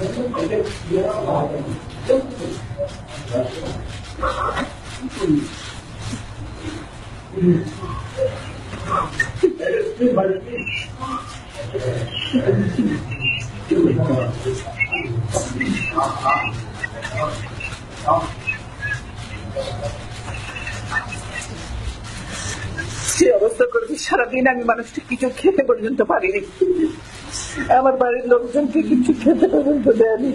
Chúng ta sẽ. যে অবস্থা করেছি, সারাদিন আমি মানুষটা কিছু খেতে পর্যন্ত পারিনি। আমার বাড়ির লোকজনকে কিছু খেতে পর্যন্ত দেয়নি।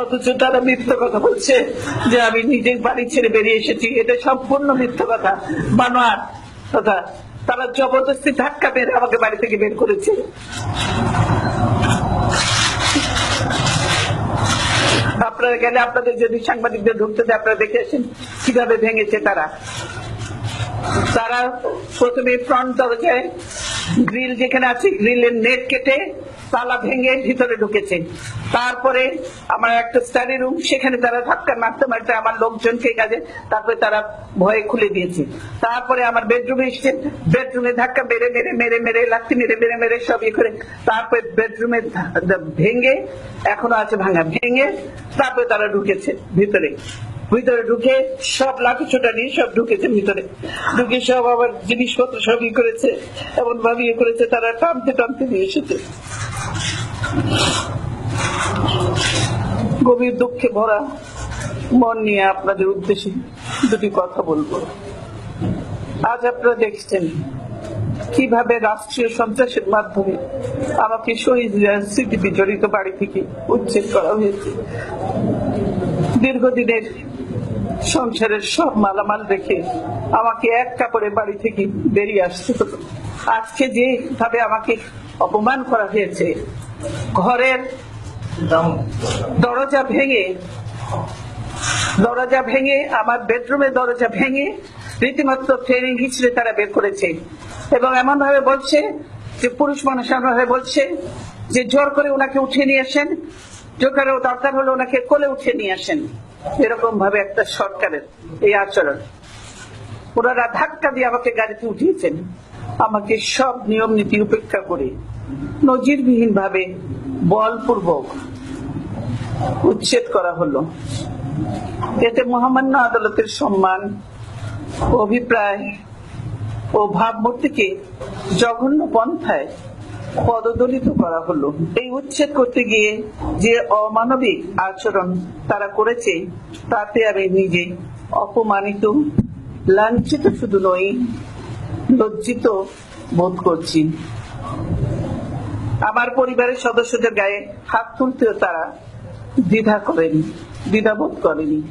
অথচ তারা মিথ্যা কথা বলছে যে আমি নিজের বাড়ি ছেড়ে বেরিয়ে এসেছি। এটা সম্পূর্ণ মিথ্যা কথা বানোয়ার কথা। তারা জবরদস্তি ধাক্কা মেরে আমাকে বাড়ি থেকে বের করেছে। আপনারা গেলে আপনাদের যদি সাংবাদিকদের ঢুকতে দেয়, আপনারা দেখে আসেন কীভাবে ভেঙেছে তারা। তারা প্রথমে ফ্রন্ট দরজায় গ্রিল যেখানে আছে গ্রিলের নেট কেটে তালা ভেঙে ভিতরে ঢুকেছে। তারপরে আমার একটা স্টাডি রুম সেখানে তারা ধাক্কা মারতে মারতে আমার লোকজনকে কাজে, তারপরে তারা ভয়ে খুলে দিয়েছে। তারপরে আমার বেডরুমে এসছে। বেডরুমে ধাক্কা মেরে মেরে মেরে মেরে, লাথি মেরে মেরে মেরে, সব ইয়ে করে তারপরে বেডরুমে ভেঙে, এখনও আছে ভাঙা, ভেঙে তারপরে তারা ঢুকেছে ভিতরে। ভিতরে ঢুকে সব লাঠি ছোটা নিয়ে সব ঢুকেছে ভিতরে। ঢুকে সব আবার জিনিসপত্র সব ই করেছে, এমন ভাবে ইয়ে করেছে, তারা টানতে টানতে নিয়ে এসেছে। গভীর দুঃখে ভরা মন নিয়ে আপনাদের উদ্দেশ্যে দুটি কথা বলব। আজ আপনারা দেখছেন কীভাবে রাষ্ট্রীয় সন্ত্রাসের মাধ্যমে আমাকে শহীদ বিজড়িত বাড়ি থেকে উচ্ছেদ করা হয়েছে। দীর্ঘদিনের সংসারের সব মালামাল রেখে আমাকে এক কাপড়ে বাড়ি থেকে বেরিয়ে আসতে হতো। আজকে যে ভাবে আমাকে অপমান করা হয়েছে, ঘরের দরজা ভেঙে দরজা ভেঙে, আমার বেডরুমের দরজা ভেঙে রীতিমতো ট্রেনিং হিসেবে তারা বের করেছে। এবং এমন ভাবে বলছে যে, পুরুষ মানুষ এমন ভাবে বলছে যে, জোর করে ওনাকে উঠিয়ে নিয়ে আসেন। জোর করে দরকার হলে ওনাকে কোলে উঠে নিয়ে আসেন। এরকম ভাবে একটা সরকারের এই আচরণ। ওনারা ধাক্কা দিয়ে আমাকে গাড়িতে উঠিয়েছেন। আমাকে সব নিয়ম নীতি উপেক্ষা করে নজিরবিহীন ভাবে বলপূর্বক উচ্ছেদ করা হলো। এতে মহামান্য আদালতের সম্মান, অভিপ্রায় ও ভাবমূর্তিকে জঘন্য পন্থায় পদদলিত করা হলো। এই উচ্ছেদ করতে গিয়ে যে অমানবিক আচরণ তারা করেছে, তাতে আমি নিজে অপমানিত, লাঞ্ছিত শুধু নই, লজ্জিত বোধ করছি। আমার পরিবারের সদস্যদের গায়ে হাত তুলতেও তারা দ্বিধা করেনি, দ্বিধাবোধ করেনি।